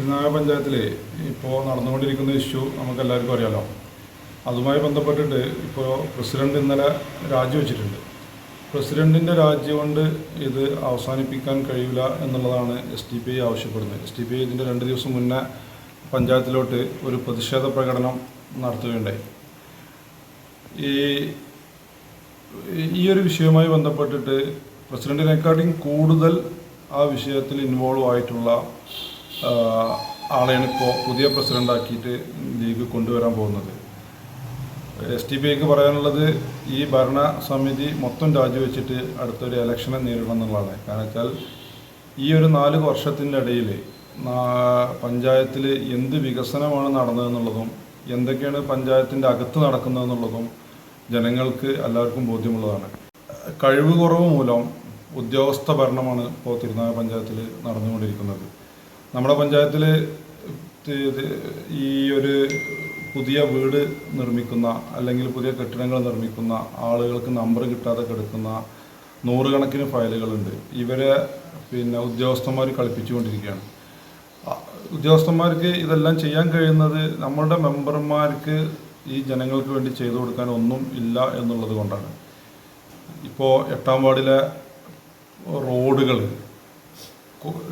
തിരുനാഗ പഞ്ചായത്തിൽ ഇപ്പോൾ നടന്നുകൊണ്ടിരിക്കുന്ന ഇഷ്യൂ നമുക്ക് എല്ലാവർക്കും അറിയാലോ. അതുമായി ബന്ധപ്പെട്ടിട്ട് ഇപ്പോൾ പ്രസിഡന്റ് ഇന്നലെ രാജിവെച്ചിട്ടുണ്ട് പ്രസിഡന്റിന്റെ രാജി കൊണ്ട് ഇത് അവസാനിപ്പിക്കാൻ കഴിയില്ല എന്നുള്ളതാണ് എസ് ടി പി ഐ ആവശ്യപ്പെടുന്നത്. എസ് ടി പി ഐ ഇതിന്റെ രണ്ട് ദിവസം മുന്നേ പഞ്ചായത്തിലോട്ട് ഒരു പ്രതിഷേധ പ്രകടനം നടത്തുകയുണ്ടായി. ഈ ഈ ഒരു വിഷയവുമായി ബന്ധപ്പെട്ടിട്ട് പ്രസിഡന്റിനെക്കാട്ടിയും കൂടുതൽ ആ വിഷയത്തിൽ ഇൻവോൾവ് ആയിട്ടുള്ള ആളെയാണ് ഇപ്പോൾ പുതിയ പ്രസിഡന്റാക്കിയിട്ട് ലീഗ് കൊണ്ടുവരാൻ പോകുന്നത്. എസ് ടി പിക്ക് പറയാനുള്ളത് ഈ ഭരണസമിതി മൊത്തം രാജിവെച്ചിട്ട് അടുത്തൊരു ഇലക്ഷനെ നേരിടണം എന്നുള്ളതാണ്. കാരണം വെച്ചാൽ ഈ ഒരു നാല് വർഷത്തിന്റെ ഇടയിൽ പഞ്ചായത്തിൽ എന്ത് വികസനമാണ് നടന്നതെന്നുള്ളതും എന്തൊക്കെയാണ് പഞ്ചായത്തിന്റെ അകത്ത് നടക്കുന്നതെന്നുള്ളതും ജനങ്ങൾക്ക് എല്ലാവർക്കും ബോധ്യമുള്ളതാണ്. കഴിവ് കുറവ് മൂലം ഉദ്യോഗസ്ഥ ഭരണമാണ് ഇപ്പോൾ തിരുനാഗ പഞ്ചായത്തിൽ നടന്നുകൊണ്ടിരിക്കുന്നത്. നമ്മുടെ പഞ്ചായത്തിൽ ഈ ഒരു പുതിയ വീട് നിർമ്മിക്കുന്ന അല്ലെങ്കിൽ പുതിയ കെട്ടിടങ്ങൾ നിർമ്മിക്കുന്ന ആളുകൾക്ക് നമ്പർ കിട്ടാതെ കിടക്കുന്ന നൂറുകണക്കിന് ഫയലുകളുണ്ട്. ഇവരെ പിന്നെ ഉദ്യോഗസ്ഥന്മാർ കളിപ്പിച്ചുകൊണ്ടിരിക്കുകയാണ്. ഉദ്യോഗസ്ഥന്മാർക്ക് ഇതെല്ലാം ചെയ്യാൻ കഴിയുന്നത് നമ്മളുടെ മെമ്പർമാർക്ക് ഈ ജനങ്ങൾക്ക് വേണ്ടി ചെയ്തു കൊടുക്കാൻ ഒന്നും ഇല്ല എന്നുള്ളത് കൊണ്ടാണ്. ഇപ്പോൾ എട്ടാം വാർഡിലെ റോഡുകൾ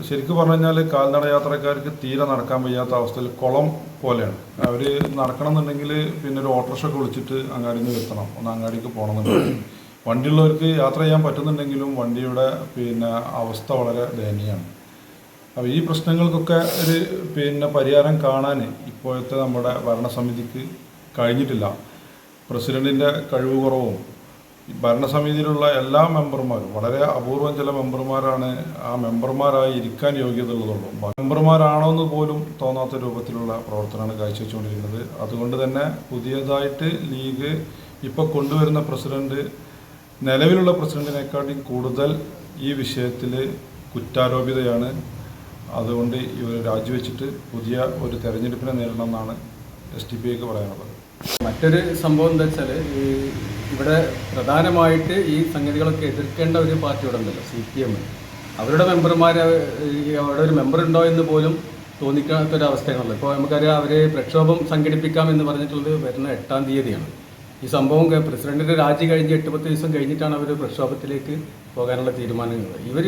ശരിക്കും പറഞ്ഞു കഴിഞ്ഞാൽ കാൽനട യാത്രക്കാർക്ക് തീരെ നടക്കാൻ വയ്യാത്ത അവസ്ഥയിൽ കുളം പോലെയാണ്. അവർ നടക്കണം എന്നുണ്ടെങ്കിൽ പിന്നെ ഒരു ഓട്ടോറിക്ഷ ഒക്കെ വിളിച്ചിട്ട് അങ്ങാടിയിൽ നിന്ന് എത്തണം. ഒന്ന് അങ്ങാടിക്ക് പോകണമെന്നുണ്ടെങ്കിൽ വണ്ടിയുള്ളവർക്ക് യാത്ര ചെയ്യാൻ പറ്റുന്നുണ്ടെങ്കിലും വണ്ടിയുടെ പിന്നെ അവസ്ഥ വളരെ ദയനീയമാണ്. അപ്പോൾ ഈ പ്രശ്നങ്ങൾക്കൊക്കെ ഒരു പിന്നെ പരിഹാരം കാണാൻ ഇപ്പോഴത്തെ നമ്മുടെ ഭരണസമിതിക്ക് കഴിഞ്ഞിട്ടില്ല. പ്രസിഡന്റിന്റെ കഴിവ് കുറവും ഭരണസമിതിയിലുള്ള എല്ലാ മെമ്പർമാരും വളരെ അപൂർവം ചില മെമ്പർമാരാണ് ആ മെമ്പർമാരായി ഇരിക്കാൻ യോഗ്യത ഉള്ളതുള്ളൂ മെമ്പർമാരാണോ എന്ന് പോലും തോന്നാത്ത രൂപത്തിലുള്ള പ്രവർത്തനമാണ് കാഴ്ചവെച്ചുകൊണ്ടിരിക്കുന്നത്. അതുകൊണ്ട് തന്നെ പുതിയതായിട്ട് ലീഗ് ഇപ്പോൾ കൊണ്ടുവരുന്ന പ്രസിഡന്റ് നിലവിലുള്ള പ്രസിഡന്റിനെക്കാട്ടിയും കൂടുതൽ ഈ വിഷയത്തിൽ കുറ്റാരോപിതയാണ്. അതുകൊണ്ട് ഇവർ രാജിവെച്ചിട്ട് പുതിയ ഒരു തെരഞ്ഞെടുപ്പിനെ നേരിടണമെന്നാണ് എസ് ടി പി ഐക്ക് പറയാനുള്ളത്. മറ്റൊരു സംഭവം എന്താ വെച്ചാൽ ഈ ഇവിടെ പ്രധാനമായിട്ട് ഈ സംഗതികളൊക്കെ എതിർക്കേണ്ട ഒരു പാർട്ടി ഇവിടെ ഉണ്ടല്ലോ സി പി എം അവരുടെ മെമ്പർമാർ അവിടെ ഒരു മെമ്പർ ഉണ്ടോ എന്ന് പോലും തോന്നിക്കാത്തൊരവസ്ഥയാണല്ലോ ഇപ്പോൾ നമുക്കറിയാം അവരെ പ്രക്ഷോഭം സംഘടിപ്പിക്കാം എന്ന് പറഞ്ഞിട്ടുള്ളത് വരുന്ന എട്ടാം തീയതിയാണ്. ഈ സംഭവം പ്രസിഡന്റിന്റെ രാജി കഴിഞ്ഞ് എട്ട് പത്ത് ദിവസം കഴിഞ്ഞിട്ടാണ് അവർ പ്രക്ഷോഭത്തിലേക്ക് പോകാനുള്ള തീരുമാനങ്ങൾ. ഇവർ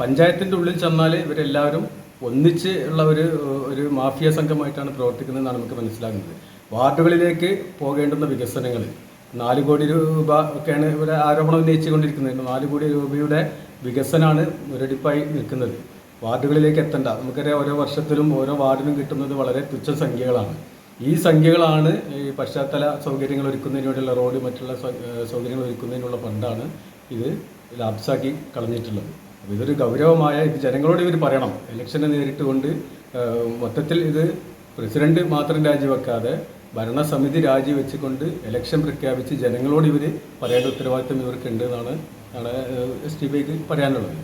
പഞ്ചായത്തിന്റെ ഉള്ളിൽ ചെന്നാൽ ഇവരെല്ലാവരും ഒന്നിച്ച് ഉള്ള ഒരു ഒരു മാഫിയ സംഘമായിട്ടാണ് പ്രവർത്തിക്കുന്നതെന്നാണ് നമുക്ക് മനസ്സിലാകുന്നത്. വാർഡുകളിലേക്ക് പോകേണ്ടുന്ന വികസനങ്ങൾ നാല് കോടി രൂപ ഒക്കെയാണ് ഇവിടെ ആരോപണം ഉന്നയിച്ചുകൊണ്ടിരിക്കുന്നത്. നാല് കോടി രൂപയുടെ വികസനമാണ് മുരടിപ്പായി നിൽക്കുന്നത്. വാർഡുകളിലേക്ക് എത്തണ്ട. നമുക്കറിയാം ഓരോ വർഷത്തിലും ഓരോ വാർഡിനും കിട്ടുന്നത് വളരെ തുച്ഛ സംഖ്യകളാണ്. ഈ സംഖ്യകളാണ് ഈ പശ്ചാത്തല സൗകര്യങ്ങൾ ഒരുക്കുന്നതിന് വേണ്ടിയുള്ള റോഡ് മറ്റുള്ള സൗകര്യങ്ങൾ ഒരുക്കുന്നതിനുള്ള ഫണ്ടാണ് ഇത് ലാപ്സാക്കി കളഞ്ഞിട്ടുള്ളത്. അപ്പോൾ ഇതൊരു ഗൗരവമായ ഇത് ജനങ്ങളോട് ഇവർ പറയണം. ഇലക്ഷനെ നേരിട്ടുകൊണ്ട് കൊണ്ട് മൊത്തത്തിൽ ഇത് പ്രസിഡന്റ് മാത്രം രാജിവെക്കാതെ ഭരണസമിതി രാജിവെച്ചുകൊണ്ട് ഇലക്ഷൻ പ്രഖ്യാപിച്ച് ജനങ്ങളോട് ഇവർ പറയേണ്ട ഉത്തരവാദിത്വം ഇവർക്കുണ്ട് എന്നാണ് എസ് ടി പിക്ക് പറയാനുള്ളത്.